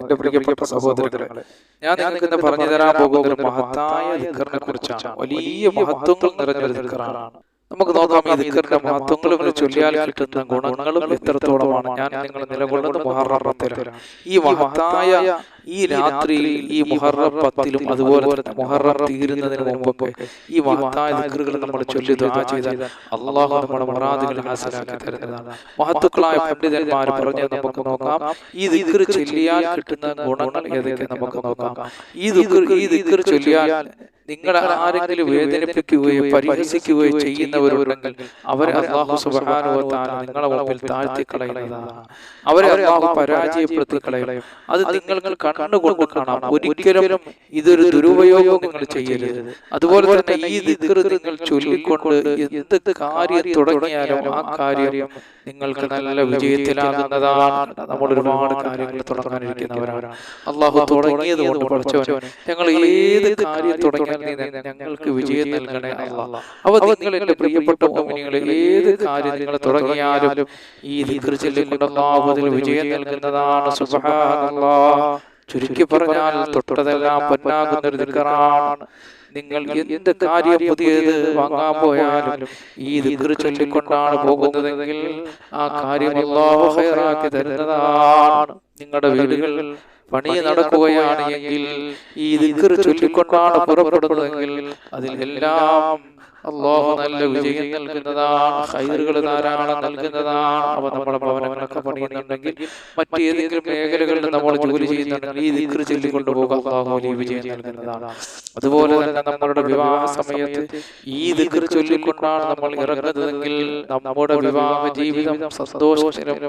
എന്റെ പ്രിയപ്പെട്ട സഹോദരങ്ങളെ ഞാൻ നിങ്ങൾക്ക് ഇന്ന് പറഞ്ഞു തരാൻ പോകുന്ന മഹത്തായ ദിക്കറിനെ കുറിച്ചാണ്. വലിയ മഹത്വങ്ങൾ നിറഞ്ഞ ദിക്കറാണ് നമുക്ക് നോക്കാം ഈ ദിക്കറിന്റെ മഹത്വങ്ങൾ ചൊല്ലിയാൽ കിട്ടുന്ന ഗുണങ്ങളും എത്രത്തോളമാണ്? ഞാൻ നിങ്ങൾ നിലകൊള്ളുന്നത് ഈ മഹത്തായ ഈ രാത്രിയിൽ ഈ മുഹറം പത്തിലും അതുപോലെ തന്നെ മുഹറം തീരുന്നതിന് മുമ്പൊക്കെ ഈ മഹത്തായ ദിക്കറുകൾ നമ്മൾ ചൊല്ലി ദുആ ചെയ്താൽ അള്ളാഹു നമ്മുടെ മുറാദുകൾ ഹാസിലാക്കി തരുന്നതാണ്. മഹത്തുക്കളായ പണ്ഡിതന്മാർ പറഞ്ഞു നമുക്ക് നോക്കാം. ഈ ദിക്കർ ചൊല്ലിയാൽ കിട്ടുന്ന ഗുണങ്ങൾ ഏതൊക്കെ നമുക്ക് നോക്കാം. ഈ ദിക്കർ ഈ ദിക്കർ ചൊല്ലിയാൽ നിങ്ങൾ ആരെങ്കിലും വേദനിപ്പിക്കുകയോ പരിഹസിക്കുകയോ ചെയ്യുന്നവരുണ്ടെങ്കിൽ അവരെ അള്ളാഹു സുബാനുവത്താണ് നിങ്ങളെ ഉറപ്പിൽ താഴ്ത്തി കളയുന്നതാണ് അവരെ അള്ളാഹു പരാജയപ്പെടുത്തി കളയും അത് നിങ്ങൾക്ക് കണ്ണുകൊണ്ട് കാണാം. ഒരിക്കലും ഇതൊരു ദുരുപയോഗം നിങ്ങൾ ചെയ്യരുത്. അതുപോലെ തന്നെ ഈ ദിക്കർ നിങ്ങൾ ചൊല്ലിക്കൊണ്ട് എന്ത് കാര്യം തുടങ്ങിയാലും ആ കാര്യം നിങ്ങൾക്ക് നല്ല വിജയത്തിലാകുന്നതാണ്. നമ്മൾ ഒരുപാട് കാര്യങ്ങൾ തുടങ്ങാനിരിക്കുന്നവരാണ് അള്ളാഹു തുടങ്ങിയത് കൊണ്ട് പഠിച്ചവൻ ഞങ്ങൾ ഏത് കാര്യം തുടങ്ങിയാൽ നീ ഞങ്ങൾക്ക് വിജയം നൽകണേ അള്ളാഹ് അവ നിങ്ങൾ എന്റെ പ്രിയപ്പെട്ട മോമിനികളെ ഏത് കാര്യം നിങ്ങൾ തുടങ്ങിയാലും ഈ അള്ളാഹു വിജയം നൽകുന്നതാണ് ചുരുക്കി പറഞ്ഞാൽ തൊട്ടതെല്ലാം പൊന്നാകുന്ന ഒരു ദിക്കറാണ് നിങ്ങൾ എന്ത് കാര്യം പുതിയത് വാങ്ങാൻ പോയാലും ഈ ദിക്ർ ചൊല്ലിക്കൊണ്ടാണ് പോകുന്നതെങ്കിൽ ആ കാര്യം അല്ലാഹു ഹൈറാക്കി തരുന്നതാണ്. നിങ്ങളുടെ വീടുകൾ പണി നടക്കുകയാണെങ്കിൽ ഈ ദിക്കർ ചൊല്ലിക്കൊണ്ടാണ് പുറപ്പെടുന്നതെങ്കിൽ അതിൽ എല്ലാം അള്ളാഹു നല്ല വിജയം നൽകുന്നതാണ് ഹൈറുകൾ ധാരാളം നൽകുന്നതാണ്. അവ നമ്മുടെ ഭവനങ്ങളൊക്കെ പണിയുന്നുണ്ടെങ്കിൽ മറ്റേതെങ്കിലും മേഖലകളിൽ നമ്മൾ ജോലി ചെയ്യുന്നുണ്ടെങ്കിൽ ഈ ദിക്ർ ചൊല്ലിക്കൊണ്ട് പോകുക അള്ളാഹു വലിയ വിജയം നൽകുന്നതാണ്. അതുപോലെ തന്നെ നമ്മളുടെ വിവാഹ സമയത്ത് ഈ ദിക്ർ ചൊല്ലിക്കൊണ്ടാണ് നമ്മൾ ഇറങ്ങുന്നതെങ്കിൽ നമ്മുടെ വിവാഹ ജീവിതം സന്തോഷത്തിലും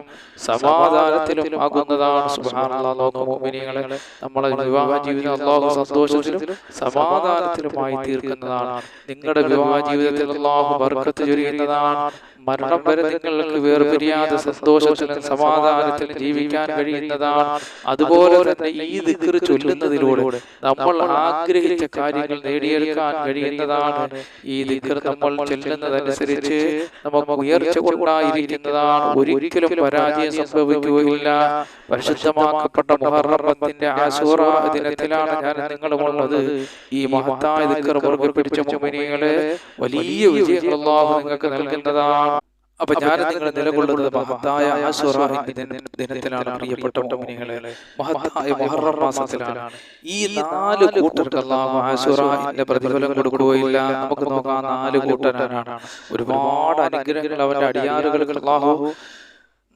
സമാധാനത്തിലും ആകുന്നതാണ്. സുബാനുകളെ നമ്മളെ വിവാഹ ജീവിതം അള്ളാഹു സന്തോഷത്തിലും സമാധാനത്തിലുമായി തീർക്കുന്നതാണ്. നിങ്ങളുടെ വിവാഹ ജീവിതത്തിൽ അള്ളാഹു ബർക്കത്ത് ചൊരിയുന്നതാണ്. മരണം വരെ നിങ്ങൾക്ക് വേർപിരിയാതെ സന്തോഷത്തിലും സമാധാനത്തിലും ജീവിക്കാൻ കഴിയുന്നതാണ് അതുപോലെ തന്നെ ഈ ദിക്കർ ചൊല്ലുന്നതിലൂടെ നമ്മൾ ആഗ്രഹിച്ച കാര്യങ്ങൾ നേടിയെടുക്കാൻ കഴിയുന്നതാണ്. ഈ ദിക്കർ നമ്മൾ ചൊല്ലുന്നതനുസരിച്ച് നമുക്ക് ഉയർച്ച കൊണ്ടായിരിക്കുന്നതാണ്. ഒരിക്കലും പരാജയം സംഭവിക്കുകയില്ല. പരിശുദ്ധമാക്കപ്പെട്ട മുഹറത്തിന്റെ ആശൂറ ദിനത്തിലാണ് ഞാൻ നിങ്ങളുമുള്ളത്. ഈ മഹത്തായ ദിക്കർ മുറുകെ പിടിച്ച മുമിനികളെ വലിയ വിജയങ്ങൾ നിങ്ങൾക്ക് നൽകുന്നതാണ്. അപ്പൊ ഞാൻ നിങ്ങൾ നിലകൊള്ളുന്നത് മഹത്തായ ദിനത്തിലാണ് പ്രിയപ്പെട്ട മോമിനികളെ മഹത്തായ മുഹറം മാസത്തിലാണ്. ഈ നാല് കൂട്ടർക്ക് അള്ളാഹു ആശുറന്റെ പ്രതിഫലം കൊടുക്കുകയില്ല. നമുക്ക് നോക്കാം. നാല് കൂട്ടരാണ് ഒരുപാട് അനുഗ്രഹങ്ങൾ അവന്റെ അടിയാറുകൾക്ക് അള്ളാഹു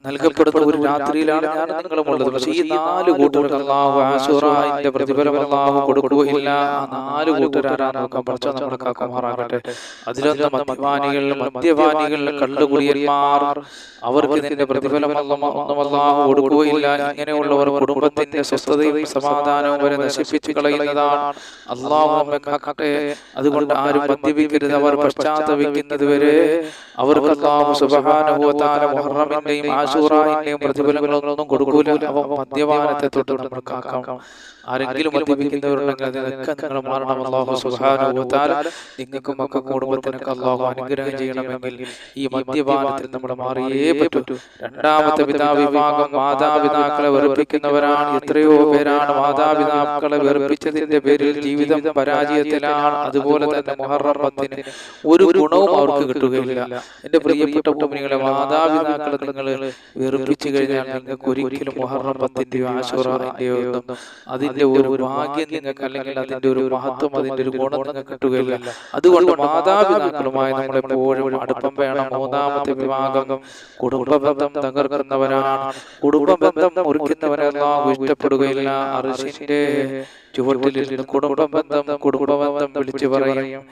നൽകപ്പെടുന്ന ഒരു രാത്രിയിലാണ് ഞാൻ നിങ്ങളുമുള്ളത്. പക്ഷേ ഈ നാല് കൂട്ടർക്ക് അള്ളാഹു പ്രതിഫലം അള്ളാഹു കൊടുക്കുകയില്ല. നാല് കൂട്ടരാരാ നോക്കാൻ പഠിച്ചാൽ നമ്മുടെ കാക്കുമാറാകട്ടെ. അതിലൊന്ന് മദ്യപാനികൾ മദ്യപാനികൾ കള്ളുകുടിയന്മാർ. അവർക്ക് ഇതിന്റെ പ്രതിഫലം ഒന്നും അള്ളാഹു കൊടുക്കുകയില്ല. ഇങ്ങനെയുള്ളവർ കുടുംബത്തിന്റെ സ്വസ്ഥതയും സമാധാനവും വരെ നശിപ്പിച്ചു കളയുന്നതാണ്. അള്ളാഹു നമ്മെ കാക്കട്ടെ. അതുകൊണ്ട് ആരും മദ്യപിക്കരുത്. അവർ പശ്ചാത്തപിക്കുന്നത് വരെ അവർക്ക് അള്ളാഹു സുബഹാനുഭവത്താല മുഹറമിന്റെയും ആശൂറായിന്റെയും പ്രതിഫലങ്ങളൊന്നും കൊടുക്കൂല. അവ മദ്യപാനത്തെ തൊട്ട് നമ്മൾ കാക്കാം. ആരെങ്കിലും മദ്യപിക്കുന്നവരുണ്ടെങ്കിൽ അതിനൊക്കെ നിങ്ങൾ മാറണം. അള്ളാഹു സുബാനുഭവത്താൽ നിങ്ങൾക്കും ഒക്കെ കുടുംബത്തിനൊക്കെ അള്ളാഹു അനുഗ്രഹം ചെയ്യണമെങ്കിൽ ഈ മദ്യപാനത്തിൽ നമ്മൾ മാറിയേ പറ്റൂ. രണ്ടാമത്തെ പിതാ വിഭാഗം മാതാപിതാക്കളെ വെറുപ്പിക്കുന്നവരാണ്. എത്രയോ പേരാണ് മാതാപിതാക്കളെ വെറുപ്പിച്ചതിന്റെ പേരിൽ ജീവിതം പരാജയത്തിലാണ്. അതുപോലെ തന്നെ മുഹറം ഒരു ഗുണവും അവർക്ക് കിട്ടുകയില്ല. എന്റെ പ്രിയപ്പെട്ട കുടുംബങ്ങളെ മാതാപിതാക്കളെ നിങ്ങൾ വെറുപ്പിച്ചു കഴിഞ്ഞാൽ നിങ്ങൾക്ക് ഒരിക്കലും മുഹറം പത്തിന്റെയോ ആശുറാന്റെയോ ഒന്നും അതിന്റെ ഒരു ഭാഗ്യം നിങ്ങൾക്ക് അല്ലെങ്കിൽ അതിന്റെ ഒരു മഹത്വം അതിന്റെ ഒരു ഗുണം നിങ്ങൾക്ക് കിട്ടുകയില്ല. അതുകൊണ്ട് മാതാപിതാക്കളുമായി നമ്മൾ എപ്പോഴും അടുപ്പം വേണം. മൂന്നാമത്തെ വിഭാഗം കുടുംബബന്ധം തകർക്കുന്നവരാണ്. കുടുംബബന്ധം മുറിക്കുന്നവരെല്ലാം ഇഷ്ടപ്പെടുകയില്ല അറിഷിന്റെ ചുവട്ടിലിരുന്ന് കുടുംബബന്ധം കുടുംബബന്ധം വിളിച്ചു പറയും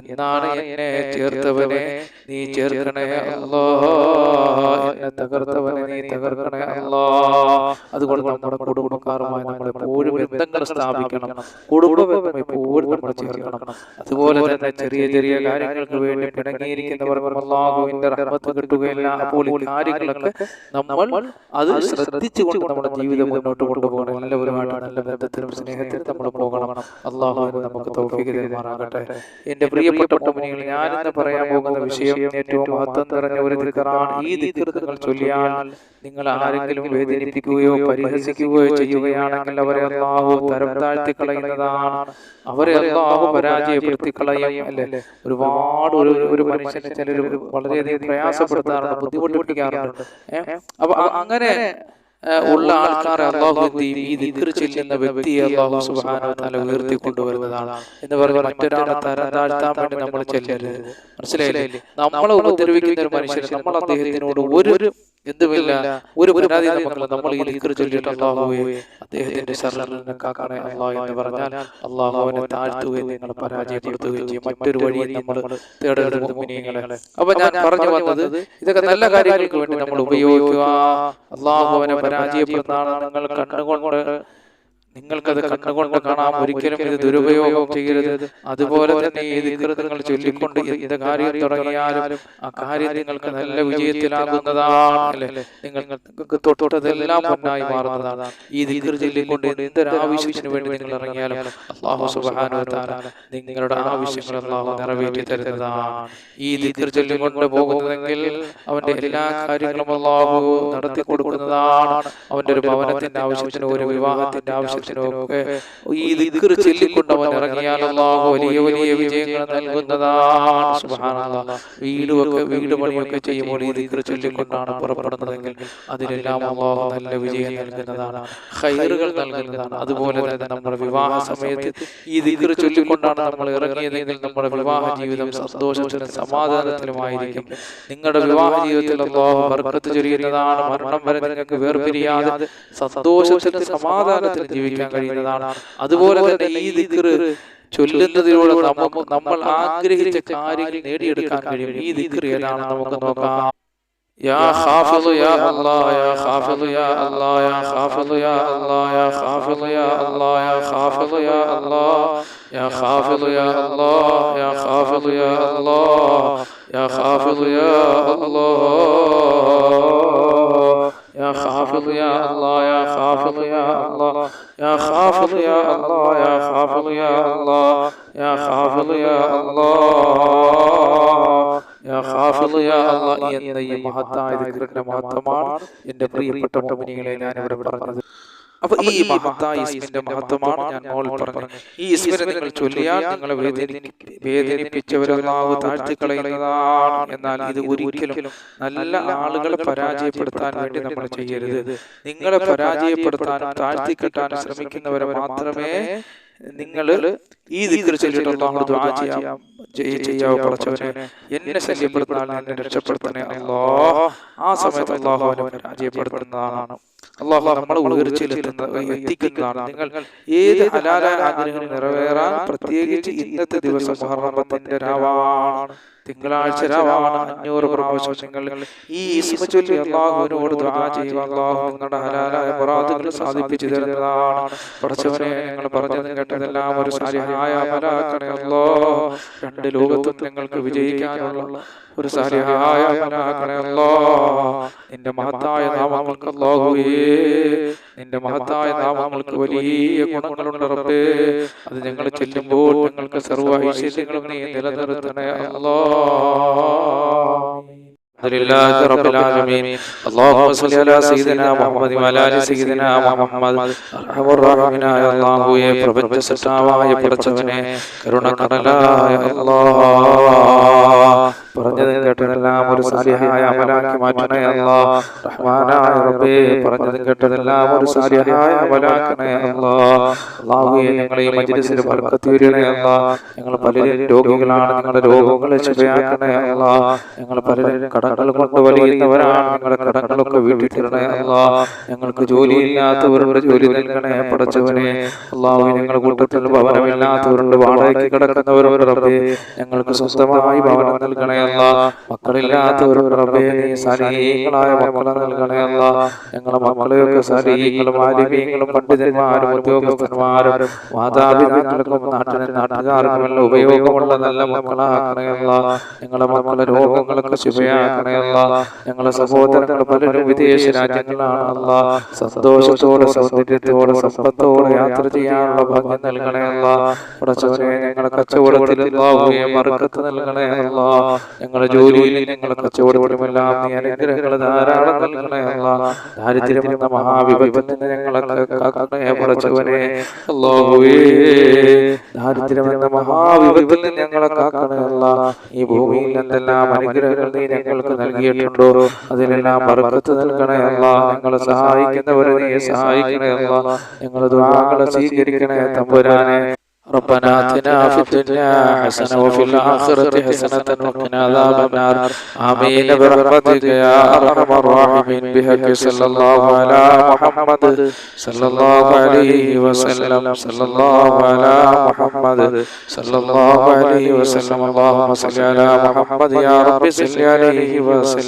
എന്നാണ് എന്നെ ചേർത്തവനെ? നീ ചേർക്കണേ അല്ലോ എന്നെ തകർത്തവനെ നീ തകർക്കണേ അല്ലോ. അതുകൊണ്ട് നമ്മുടെ കുടുംബക്കാരുമായി നമ്മൾ എപ്പോഴും ബന്ധങ്ങൾ സ്ഥാപിക്കണം കുടുംബബന്ധം എപ്പോഴും നമ്മൾ ചേർക്കണം. അതുപോലെ തന്നെ ചെറിയ ചെറിയ കാര്യങ്ങൾക്ക് വേണ്ടി പിണങ്ങിയിരിക്കുന്നവർ അള്ളാഹുവിന്റെ റഹ്മത്ത് കിട്ടുകയില്ല. അപ്പോൾ ഈ കാര്യങ്ങളൊക്കെ നമ്മൾ അത് ശ്രദ്ധിച്ചുകൊണ്ട് നമ്മുടെ ജീവിതം മുന്നോട്ട് കൊണ്ടുപോകണം. എല്ലാവരുമായിട്ട് നല്ല ബന്ധത്തിലും സ്നേഹത്തിലും നമ്മൾ പോകണം. അള്ളാഹു നമുക്ക് തൗഫീഖ് തരുമാറാകട്ടെ. എന്റെ പ്രിയപ്പെട്ട മുനികൾ ഞാൻ ഇന്ന് പറയാൻ പോകുന്ന വിഷയം ഏറ്റവും മഹത്വം നിറഞ്ഞ ഒരു ദിക്റാണ് ഈ ദിക്ർ നിങ്ങൾ ചൊല്ലിയാൽ നിങ്ങൾ ആരെങ്കിലും വേദനിപ്പിക്കുകയോ പരിഹസിക്കുകയോ ചെയ്യുകയാണെങ്കിൽ അവരെ അള്ളാഹു തരം താഴ്ത്തി കളയുന്നതാണ്. അവരെ അള്ളാഹു പരാജയപ്പെടുത്തി കളയും അല്ലേ? ഒരുപാട് ഒരു ഒരു മനുഷ്യനെ ചിലർ വളരെയധികം പ്രയാസപ്പെടുത്താറുണ്ട് ബുദ്ധിമുട്ടിപ്പിക്കാറുണ്ട്. അപ്പൊ അങ്ങനെ ഉള്ള ആൾക്കാരെ അള്ളാഹു? ഈ ദിക്ർ ചെല്ലുന്ന വ്യക്തിയെ അള്ളാഹു തല ഉയർത്തി കൊണ്ടുവരുന്നതാണ് എന്ന് പറഞ്ഞാൽ മറ്റൊരാളെ തരം താഴ്ത്താൻ വേണ്ടി നമ്മൾ ചെല്ലരുത് മനസ്സിലായില്ലേ? നമ്മളെ ഉപദ്രവിക്കുന്ന ഒരു മനുഷ്യൻ നമ്മൾ അദ്ദേഹത്തിനോട് ഒരു എന്തുമില്ല. ഒരു പരാതി നമ്മൾ ഈ ദിക്ർ ചൊല്ലിയിട്ട് അള്ളാഹുവെ. അദ്ദേഹത്തിന്റെ അള്ളാഹ് എന്ന് പറഞ്ഞാൽ താഴ്ത്തുകയും നിങ്ങൾ പരാജയപ്പെടുത്തുകയും ചെയ്യും. മറ്റൊരു വഴി നമ്മൾ തേടരുത് മുഅ്മിനീങ്ങളെ അപ്പൊ ഞാൻ പറഞ്ഞു വന്നത് ഇതൊക്കെ നല്ല കാര്യങ്ങൾക്ക് വേണ്ടി നമ്മൾ ഉപയോഗിക്കുക. അള്ളാഹുവിനെ പരാജയപ്പെടുന്നതാണ് നിങ്ങൾ കണ്ണുകൊണ്ട് നിങ്ങൾക്കത് കണ്ണുകൊണ്ട് കാണാം. ഒരിക്കലും ഇത് ദുരുപയോഗം ചെയ്യരുത്. അതുപോലെ തന്നെ ഈ കൃതങ്ങൾ നിങ്ങൾ ചൊല്ലിക്കൊണ്ട് എന്ത് കാര്യം തുടങ്ങിയാലും ആ കാര്യം നിങ്ങൾക്ക് നല്ല വിജയത്തിലാകുന്നതാണ് അല്ലേ നിങ്ങൾക്ക് തൊട്ടതെല്ലാം പൊന്നായി മാറുന്നതാണ്. ഈ ദിക്ർ ചൊല്ലിക്കൊണ്ട് എന്തൊരാവശ്യത്തിന് വേണ്ടി നിങ്ങൾ ഇറങ്ങിയാലും അള്ളാഹു തആല നിങ്ങളുടെ ആവശ്യങ്ങൾ അള്ളാഹു നിറവേറ്റി തരുന്നതാണ് ഈ ദിക്ർ ചൊല്ലിക്കൊണ്ട് പോകുന്നതെങ്കിൽ അവന്റെ എല്ലാ കാര്യങ്ങളും അള്ളാഹു നടത്തി കൊടുക്കുന്നതാണ് അവന്റെ ഒരു ഭവനത്തിന്റെ ആവശ്യത്തിന് ഒരു വിവാഹത്തിന്റെ ആവശ്യത്തിനോ ഒക്കെ ഈ ദിക്ർ ചൊല്ലിക്കൊണ്ട് അവൻ ഇറങ്ങിയാൽ അള്ളാഹു വലിയ വലിയ വിജയങ്ങൾ നൽകുന്നതാണ്. സുബ്ഹാനല്ലാഹ് വീടുമൊക്കെ വീട് പണിയൊക്കെ ചെയ്യുമ്പോൾ ഈ ചൊല്ലിക്കൊണ്ടാണ് പുറപ്പെടുന്നതെങ്കിൽ അതിലെല്ലാം അള്ളാഹു നല്ല വിജയം നൽകുന്നതാണ്. ഹൈറുകൾ നൽകുന്നതാണ്. അതുപോലെ തന്നെ നമ്മുടെ വിവാഹ സമയത്ത് ഈ ദിക്ർ ചൊല്ലിക്കൊണ്ടാണ് നമ്മൾ ഇറങ്ങിയതെങ്കിൽ നമ്മുടെ വിവാഹ ജീവിതം സന്തോഷത്തിലും സമാധാനത്തിലുമായിരിക്കും. നിങ്ങളുടെ വിവാഹ ജീവിതത്തിൽ അള്ളാഹു ബർക്കത്ത് ചൊരിയുന്നതാണ്. മരണം വരെ നിങ്ങൾക്ക് വേർപിരിയാതെ സന്തോഷത്തിലും സമാധാനത്തിലും ജീവിക്കാൻ കഴിയുന്നതാണ് അതുപോലെ തന്നെ ഈ ദിക്ർ ചൊല്ലുന്നതിലൂടെ നമുക്ക് നമ്മൾ ആഗ്രഹിച്ച കാര്യങ്ങൾ നേടിയെടുക്കാൻ കഴിയും ഈ ദിക്ർ ഏതാണ് നമുക്ക് നോക്കാം يا خافض يا الله يا خافض يا الله يا خافض يا الله يا خافض يا الله يا خافض يا الله يا خافض يا الله يا خافض يا الله يا خافض يا الله يا خافض يا الله يا خافض يا الله يا خافض يا الله يا خافض يا الله يا خافض يا الله يا خافض يا الله എന്ന ഈ മഹത്തായ ദിക്റിന്റെ മഹത്വമാണ് എന്റെ പ്രിയപ്പെട്ട മുഅ്മിനീങ്ങളെ ഞാൻ ഇവിടെ പറഞ്ഞത് അപ്പൊ ഈ മഹത്തായ ഇസ്മിന്റെ മഹത്വമാണ് ഞാൻ മോൾ പറഞ്ഞത്. ഈ ഇസ്മിനെ നിങ്ങൾ ചൊല്ലിയാൽ നിങ്ങളെ വേദനി വേദനിപ്പിച്ചവരൊന്നാവ് താഴ്ത്തിക്കളയുന്നതാണ് എന്നാൽ ഇത് ഒരിക്കലും നല്ല ആളുകളെ പരാജയപ്പെടുത്താൻ വേണ്ടി നമ്മൾ ചെയ്യരുത്. നിങ്ങളെ പരാജയപ്പെടുത്താനും താഴ്ത്തിക്കെട്ടാനും ശ്രമിക്കുന്നവരെ മാത്രമേ നിങ്ങൾ ഈ അള്ളാഹു ദുആ ചെയ്യാം ചെയ്യ- ചെയ്യാവൂ പടച്ചവനെ എന്നെ ശല്യപ്പെടുത്താൻ എന്നെ രക്ഷപ്പെടുത്തണേ. അല്ലാ ആ സമയത്ത് അള്ളാഹു അവനെ പരാജയപ്പെടുത്തുന്നതാണ്. അള്ളാഹു നമ്മളെ ഉയർച്ചയിലെത്തുന്ന എത്തിക്കുന്നതാണ് നിങ്ങൾ ഏത് ഹലാലായ ആഗ്രഹങ്ങൾ നിറവേറാൻ പ്രത്യേകിച്ച് ഇന്നത്തെ ദിവസം മുഹറമത്തിന്റെ രാവാണ് തിങ്കളാഴ്ച രാവാണ് അഞ്ഞൂറ് പ്രാവശ്യങ്ങൾ ഈ ഇസ്മ ചൊല്ലി ദുആ ചെയ്യുക. അള്ളാഹു നിങ്ങളുടെ ഹലാലായ പൊറാത്തുകൾ സാധിപ്പിച്ചു തരുന്നതാണ്. പഠിച്ചവനെ ഞങ്ങൾ പറഞ്ഞത് കേട്ടതെല്ലാം ഒരു സാരിഹായ മലാക്കണേ. അല്ലോ രണ്ട് ലോകത്തും നിങ്ങൾക്ക് വിജയിക്കാനുള്ള ഒരു സാരിഹായ മലാക്കണേ. അല്ലോ നിന്റെ മഹത്തായ നാമങ്ങൾക്ക് അല്ലാഹുവേ നിന്റെ മഹത്തായ നാമങ്ങൾക്ക് വലിയ ഗുണങ്ങളുണ്ട് റബ്ബേ. അത് ഞങ്ങൾ ചെല്ലുമ്പോൾ ഞങ്ങൾക്ക് സർവ ഐശ്വര്യങ്ങളും നീ നിലനിർത്തണേ. അല്ലോ لله رب العالمين اللهم صل على سيدنا محمد وعلى ال سيدنا محمد അർഹമ റഹീമിനായ അല്ലാഹുവേ പ്രപഞ്ച സൃഷ്ടാവായ പടച്ചവനെ കരുണക്കടലായ അല്ലാഹ് പറഞ്ഞത് കേട്ടതെല്ലാം ഒരു സാലിഹായ അമലാക്കി മാറ്റണേ അല്ലാ റഹ്മാനായ റബ്ബേ. പറഞ്ഞത് കേട്ടതെല്ലാം ഒരു സാലിഹായ അമലാക്കണേ അല്ലാ അല്ലാഹുവേ ഞങ്ങളെ ഈ മജ്ലിസിൽ ബർക്കത്ത് വരണേ അല്ലാ ഞങ്ങൾ പലരും രോഗികളാണ് ഞങ്ങളുടെ രോഗങ്ങളെ ശുഭയാക്കണേ അല്ലാ ഞങ്ങൾ പലരും കടങ്ങൾ കൊണ്ട് വലിയുന്നവരാണ് ഞങ്ങളുടെ കടങ്ങളൊക്കെ വീട്ടിട്ടിരണേ അല്ലാ ഞങ്ങൾക്ക് ജോലിയില്ലാത്തവരുടെ ജോലി നൽകണേ പടച്ചവനെ അള്ളാഹു ഞങ്ങളുടെ കൂട്ടത്തിൽ ഭവനമില്ലാത്തവരുണ്ട്. വാടകയ്ക്ക് കിടക്കുന്നവരോട് റബ്ബേ. ഞങ്ങൾക്ക് സ്വസ്ഥമായി ഭവനം നൽകണേ നൽകണയല്ല മക്കളില്ലാത്തവരും റബ്ബേ നീ സനീഹങ്ങളായ മക്കളെ നൽകണയല്ല ഞങ്ങളെ മക്കളെയൊക്കെ സനീഹങ്ങളും ആലിമീങ്ങളും പണ്ഡിതന്മാരും ഉദ്യോഗസ്ഥന്മാരും മാതാപിതാക്കൾക്കും നാട്ടിന് നാട്ടുകാർക്കുമെല്ലാം ഉപയോഗമുള്ള നല്ല മക്കളാക്കണയല്ല ഞങ്ങളെ മക്കളെ രോഗങ്ങളൊക്കെ ശുഭയാക്കണയല്ല ഞങ്ങളെ സഹോദരങ്ങൾ പലരും വിദേശ രാജ്യങ്ങളാണല്ല സന്തോഷത്തോടെ സൗന്ദര്യത്തോടെ സമ്പത്തോടെ യാത്ര ചെയ്യാനുള്ള ഭാഗ്യം നൽകണയല്ല ഉടച്ചവരെ ഞങ്ങളെ കച്ചവടത്തിൽ മറുക്കത്ത് നൽകണയല്ല ഞങ്ങളുടെ ജോലിയിൽ ഞങ്ങളുടെ എല്ലാം നീ അനുഗ്രഹങ്ങൾ ധാരാളം നൽകണേ അല്ല. ദാരിദ്ര്യം എന്ന മഹാവിപത്തിൽ ഞങ്ങളെ പടച്ചവനെ. അല്ലാഹുവേ. ദാരിദ്ര്യം എന്ന ഞങ്ങളെ കാക്കണേ അല്ല. ഈ ഭൂമിയിൽ എന്തെല്ലാം അനുഗ്രഹങ്ങൾ നീ ഞങ്ങൾക്ക് നൽകിയിട്ടുണ്ടോ അതിലെല്ലാം ബർക്കത്ത് നൽകണേ അല്ല. ഞങ്ങളെ സഹായിക്കുന്നവരെ നീ സഹായിക്കണേ അല്ല. ഞങ്ങളെ ദുആകളെ സ്വീകരിക്കണേ തമ്പുരാനെ. ربنا آتنا في الدنيا حسنة وفي الآخرة حسنة وقنا عذاب النار آمين برحمتك يا أرحم الراحمين بحق صلى الله على محمد صلى الله عليه وسلم صلى الله على محمد صلى الله عليه وسلم اللهم صل على محمد يا رب صل عليه وسلم